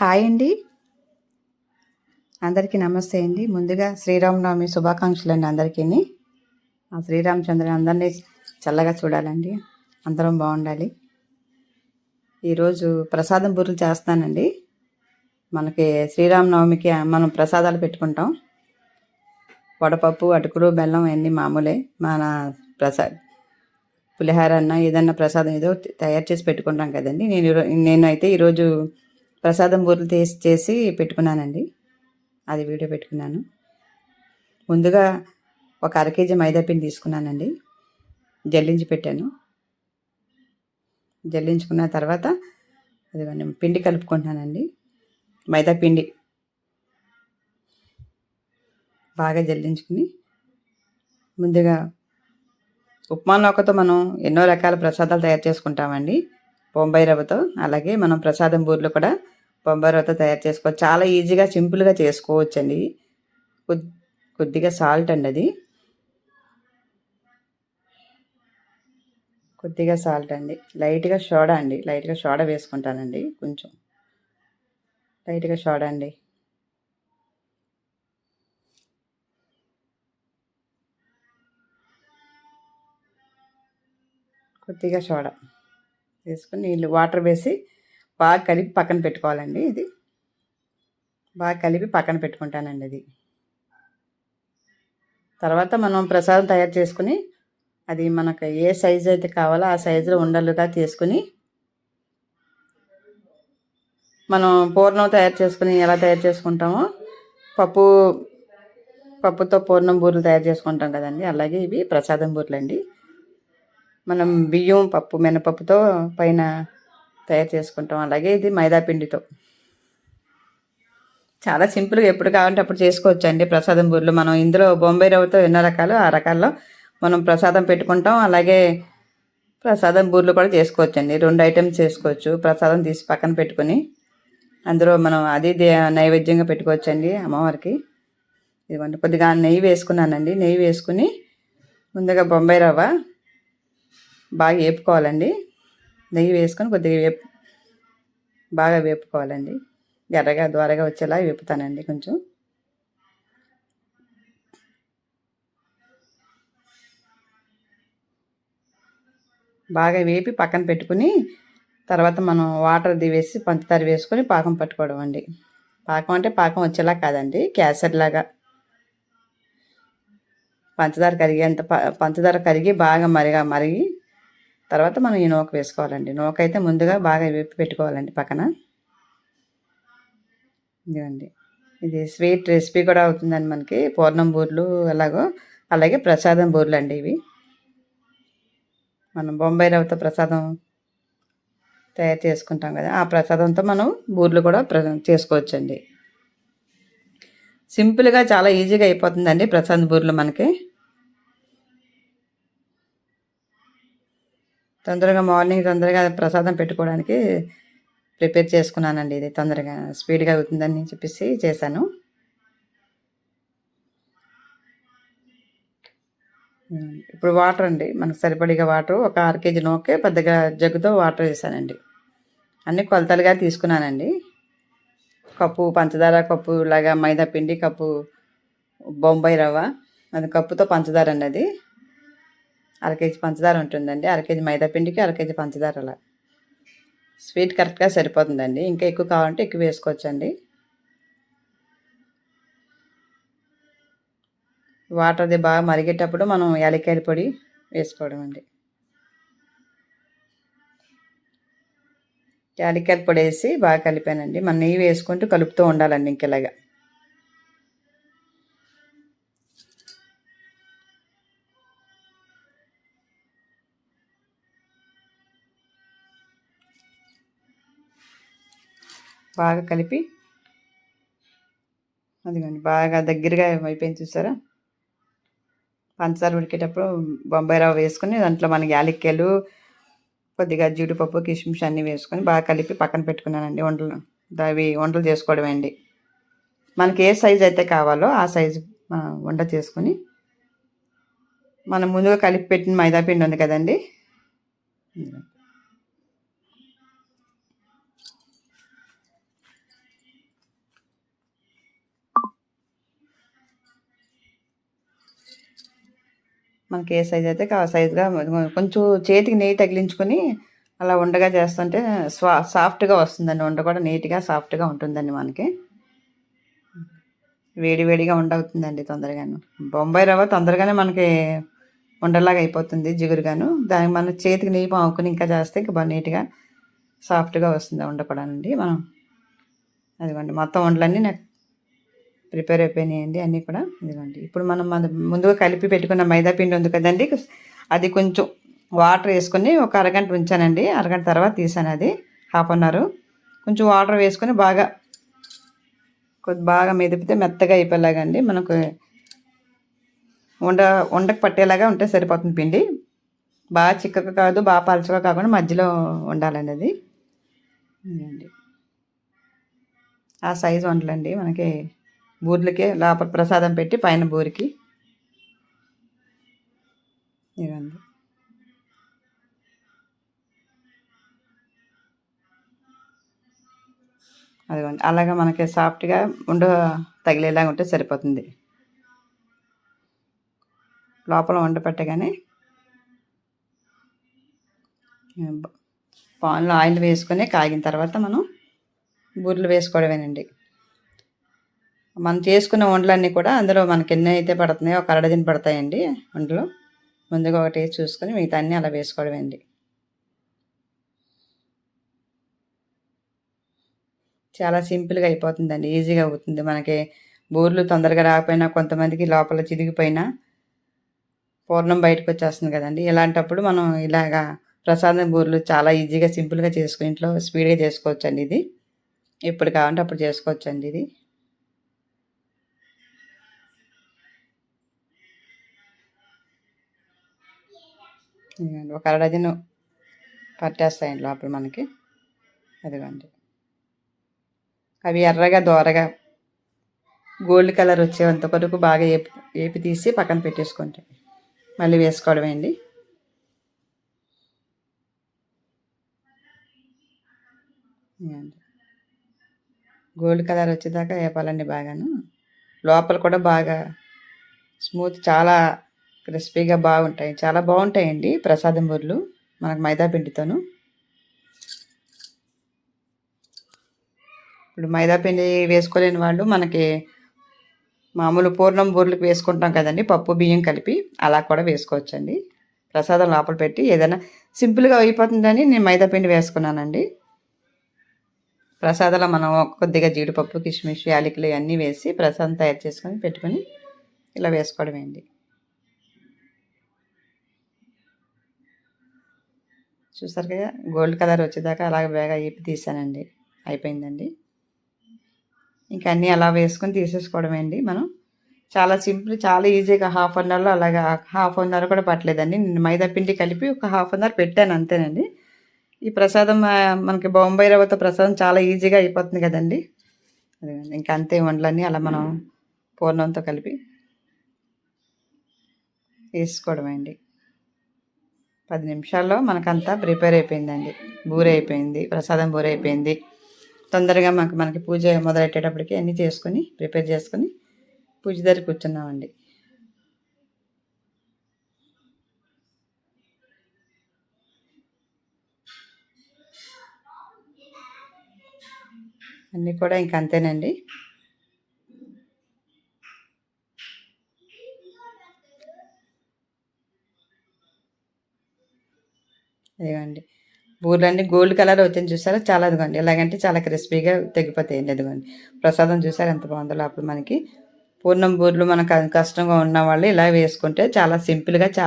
Hi అండి. అందరికీ నమస్తే అండి. ముందుగా శ్రీరామనవమి శుభాకాంక్షలు అండి అందరికీ ఆ శ్రీరామచంద్రుని అందరినీ చల్లగా చూడాలండి. అందరం బాగుండాలి. ఈరోజు ప్రసాదం బూరెలు చేస్తానండి. మనకి శ్రీరామనవమికి మనం ప్రసాదాలు పెట్టుకుంటాం. వడపప్పు అటుకులు బెల్లం అన్నీ మామూలే. మన ప్రసాద్ పులిహార అన్న ఏదన్నా ప్రసాదం ఏదో తయారు చేసి పెట్టుకుంటాం కదండి. నేను నేను అయితే ఈరోజు ప్రసాదం బూరెలు తీసి చేసి పెట్టుకున్నానండి. అది వీడియో పెట్టుకున్నాను. ముందుగా ఒక అర కేజీ మైదాపిండి తీసుకున్నానండి. జల్లించి పెట్టాను. జల్లించుకున్న తర్వాత అది పిండి కలుపుకుంటున్నానండి. మైదా పిండి బాగా జల్లించుకుని ముందుగా ఉప్మా నౌకతో మనం ఎన్నో రకాల ప్రసాదాలు తయారు చేసుకుంటామండి. బొంబాయి రవ్వతో అలాగే మనం ప్రసాదం బూరెలు కూడా బొంబాయి రవ్వతో తయారు చేసుకోవచ్చు చాలా ఈజీగా సింపుల్గా చేసుకోవచ్చండి. కొద్దిగా సాల్ట్ అండి అది. కొద్దిగా సాల్ట్ అండి. లైట్గా సోడా అండి. లైట్గా సోడా వేసుకుంటానండి కొంచెం. లైట్గా సోడా అండి. కొద్దిగా సోడా. వేసుకొని నీళ్ళు వాటర్ వేసి బాగా కలిపి పక్కన పెట్టుకోవాలండి ఇది. బాగా కలిపి పక్కన పెట్టుకుంటానండి ఇది. తర్వాత మనం ప్రసాదం తయారు చేసుకుని అది మనకు ఏ సైజు అయితే కావాలో ఆ సైజులో ఉండలుగా తీసుకుని మనం పూర్ణం తయారు చేసుకుని ఎలా తయారు చేసుకుంటామో పప్పు పప్పుతో పూర్ణం బూరెలు తయారు చేసుకుంటాం కదండి. అలాగే ఇవి ప్రసాదం బూరెలు అండి మనం బియ్యం పప్పు మినపప్పుతో పైన తయారు చేసుకుంటాం. అలాగే ఇది మైదాపిండితో చాలా సింపుల్గా ఎప్పుడు కావాలంటే అప్పుడు చేసుకోవచ్చు అండి ప్రసాదం బూరెలు మనం ఇందులో బొంబాయి రవ్వతో ఎన్నో రకాలు ఆ రకాల్లో మనం ప్రసాదం పెట్టుకుంటాం. అలాగే ప్రసాదం బూరెలు కూడా చేసుకోవచ్చు అండి రెండు ఐటమ్స్ చేసుకోవచ్చు. ప్రసాదం తీసి పక్కన పెట్టుకొని అందులో మనం అది నైవేద్యంగా పెట్టుకోవచ్చు అండి అమ్మవారికి. ఇదిగోండి కొద్దిగా నెయ్యి వేసుకున్నానండి. నెయ్యి వేసుకుని ముందుగా బొంబాయి రవ్వ బాగా వేపుకోవాలండి. నెయ్యి వేసుకొని కొద్దిగా వేపు బాగా వేపుకోవాలండి. ఎర్రగా ద్వారగా వచ్చేలా వేపుతానండి కొంచెం. బాగా వేపి పక్కన పెట్టుకుని తర్వాత మనం వాటర్ దివేసి పంచదార వేసుకొని పాకం పట్టుకోవడం అండి. పాకం అంటే పాకం వచ్చేలా కాదండి. క్యాసెట్ లాగా. పంచదార కరిగేంత ప- పంచదార కరిగి బాగా మరిగా మరిగి తర్వాత మనం ఈ నూక వేసుకోవాలండి. నూక అయితే ముందుగా బాగా వేపి పెట్టుకోవాలండి పక్కన. ఇదిగోండి. ఇది స్వీట్ రెసిపీ కూడా అవుతుందండి మనకి. పూర్ణం బూర్లు ఎలాగో అలాగే ప్రసాదం బూర్లు అండి ఇవి. మనం బొంబాయి రవ్వతో ప్రసాదం తయారు చేసుకుంటాం కదా. ఆ ప్రసాదంతో మనం బూర్లు కూడా ప్ర చేసుకోవచ్చండి. సింపుల్గా చాలా ఈజీగా అయిపోతుందండి ప్రసాదం బూర్లు మనకి. తొందరగా మార్నింగ్ తొందరగా ప్రసాదం పెట్టుకోవడానికి ప్రిపేర్ చేసుకున్నానండి ఇది. తొందరగా స్పీడ్గా అవుతుందని చెప్పేసి చేశాను. ఇప్పుడు వాటర్ అండి. మనకు సరిపడిగా వాటర్ ఒక అర కేజీ నూకే పెద్దగా జగ్గుతో వాటర్ వేసానండి. అన్ని కొలతలుగా తీసుకున్నానండి. కప్పు పంచదార కప్పు లాగా మైదా పిండి కప్పు బొంబాయి రవ్వ అది కప్పుతో పంచదార అండి అది. అర కేజీ పంచదార ఉంటుందండి. అర కేజీ మైదా పిండికి అర కేజీ పంచదార అలా. స్వీట్ కరెక్ట్గా సరిపోతుందండి. ఇంకా ఎక్కువ కావాలంటే ఎక్కువ వేసుకోవచ్చండి. వాటర్ అది బాగా మరిగేటప్పుడు మనం యాలక్కాయల పొడి వేసుకోవడం అండి. యాలక్కాయల పొడి వేసి బాగా కలిపానండి. మన నెయ్యి వేసుకుంటూ కలుపుతూ ఉండాలండి ఇంకెలాగా. బాగా కలిపి అదిగోండి బాగా దగ్గరగా అయిపోయింది చూసారా? పంచదార ఉడికేటప్పుడు బొంబాయి రవ్వ వేసుకొని దాంట్లో మనకి యాలక్కాయలు కొద్దిగా జీడిపప్పు కిస్మిస్ అన్నీ వేసుకొని బాగా కలిపి పక్కన పెట్టుకున్నానండి వంటలు. అవి వంటలు చేసుకోవడమే అండి. మనకి ఏ సైజు అయితే కావాలో ఆ సైజు వంట చేసుకొని మనం ముందుగా కలిపి పెట్టిన మైదా పిండి ఉంది కదండి? మనకి ఏ సైజ్ అయితే ఆ సైజుగా కొంచెం చేతికి నెయ్యి తగిలించుకొని అలా ఉండగా చేస్తుంటే స్వా సాఫ్ట్గా వస్తుందండి. ఉండ కూడా నీట్గా సాఫ్ట్గా ఉంటుందండి మనకి. వేడి వేడిగా ఉండవుతుందండి తొందరగాను. బొంబాయి రవ్వ తొందరగానే మనకి ఉండలాగా అయిపోతుంది జిగురుగాను. దానికి మన చేతికి నెయ్యి పాముకుని ఇంకా చేస్తే ఇంకా బాగా నీట్గా సాఫ్ట్గా వస్తుంది ఉండ కూడా అండి మనం. అదిగోండి మొత్తం ఉండలన్నీ నాకు ప్రిపేర్ అయిపోయినాయండి అన్నీ కూడా. ఇదిగోండి. ఇప్పుడు మనం మన ముందుగా కలిపి పెట్టుకున్న మైదా పిండి ఉంది కదండి. అది కొంచెం వాటర్ వేసుకొని ఒక అరగంట ఉంచానండి. అరగంట తర్వాత తీసాను అది. Half an hour. కొంచెం వాటర్ వేసుకొని బాగా కొద్ది బాగా మెదిపితే మెత్తగా అయిపోయేలాగండి. మనకు ఉండ ఉండకు పట్టేలాగా ఉంటే సరిపోతుంది పిండి. బాగా చిక్కగా కాదు బాగా పలచగా కాకుండా మధ్యలో ఉండాలండి అది. అండి ఆ సైజు వంటలండి మనకి బూర్లకే లోపల ప్రసాదం పెట్టి పైన బూరికి. ఇదండి అదిగోండి. అలాగా మనకి సాఫ్ట్గా ఉండ తగిలేలాగా ఉంటే సరిపోతుంది. లోపల వండ పెట్టగానే పాన్లో ఆయిల్ వేసుకొని కాగిన తర్వాత మనం బూరెలు వేసుకోవడమేనండి. మనం చేసుకున్న వంటలన్నీ కూడా అందులో మనకి ఎన్ని అయితే పడుతున్నాయో ఒక అరడజన్ పడతాయండి వంటలు. ముందుగా ఒకటి చూసుకొని మిగతా అన్నీ అలా వేసుకోవడమేండి చాలా సింపుల్గా అయిపోతుందండి. ఈజీగా అవుతుంది. మనకి బూర్లు తొందరగా రాకపోయినా కొంతమందికి లోపల చిదిగిపోయినా పూర్ణం బయటకు వచ్చేస్తుంది కదండి. ఇలాంటప్పుడు మనం ఇలాగా ప్రసాదం బూర్లు చాలా ఈజీగా సింపుల్గా చేసుకుని ఇంట్లో స్పీడ్గా చేసుకోవచ్చండి ఇది. ఎప్పుడు కావాలంటే అప్పుడు చేసుకోవచ్చండి ఇది. ఒక అర డజను పట్టేస్తాయండి లోపల మనకి. అదిగోండి. అవి ఎర్రగా దోరగా గోల్డ్ కలర్ వచ్చేంత వరకు బాగా ఏపి ఏపి తీసి పక్కన పెట్టేసుకుంటాయి మళ్ళీ వేసుకోవడమే అండి. గోల్డ్ కలర్ వచ్చేదాకా వేపాలండి బాగాను. లోపల కూడా బాగా స్మూత్ చాలా క్రిస్పీగా బాగుంటాయి. చాలా బాగుంటాయండి ప్రసాదం బూర్లు. మనకు మైదా పిండితోను. ఇప్పుడు మైదా పిండి వేసుకోలేని వాళ్ళు మనకి మామూలు పూర్ణం బూర్లకు వేసుకుంటాం కదండి. పప్పు బియ్యం కలిపి అలా కూడా వేసుకోవచ్చండి. ప్రసాదం లోపల పెట్టి ఏదైనా సింపుల్గా అయిపోతుందని నేను మైదా పిండి వేసుకున్నానండి. ప్రసాదంలో మనం కొద్దిగా జీడిపప్పు కిస్మిస్ యాలకులు ఇవన్నీ వేసి ప్రసాదం తయారు చేసుకొని పెట్టుకొని ఇలా వేసుకోవడమేండి. చూసారు కదా గోల్డ్ కలర్ వచ్చేదాకా అలాగ బాగా వేపి తీసానండి. అయిపోయిందండి. ఇంకా అన్నీ అలా వేసుకొని తీసేసుకోవడమే అండి మనం. చాలా సింపుల్ చాలా ఈజీగా హాఫ్ అన్ అవర్లో అలాగా హాఫ్ అన్ అవర్ కూడా పట్టలేదండి. నేను మైదా పిండి కలిపి ఒక హాఫ్ అన్ అవర్ పెట్టాను అంతేనండి. ఈ ప్రసాదం మనకి బొంబాయి రవ్వతో ప్రసాదం చాలా ఈజీగా అయిపోతుంది కదండి. ఇంకా అంతే వంటలన్నీ అలా మనం పూర్ణంతో కలిపి వేసుకోవడమండి పది నిమిషాల్లో మనకంతా ప్రిపేర్ అయిపోయిందండి. బూరైపోయింది. అయిపోయింది ప్రసాదం బూరైపోయింది. అయిపోయింది తొందరగా మాకు మనకి పూజ మొదలెట్టేటప్పటికి అన్నీ చేసుకుని ప్రిపేర్ చేసుకొని పూజ దగ్గర కూర్చున్నామండి. అన్నీ కూడా ఇంక అంతేనండి. ఇదిగోండి బూర్లన్నీ గోల్డ్ కలర్ వచ్చింది చూసారా? చాలా అదిగోండి. ఎలాగంటే చాలా క్రిస్పీగా తెగిపోతాయండి అదిగోండి. ప్రసాదం చూసారా? ఎంత బాగుందో అప్పుడు మనకి. పూర్ణం బూర్లు మనకు కష్టంగా ఉన్న వాళ్ళు ఇలా వేసుకుంటే చాలా సింపుల్గా చాలా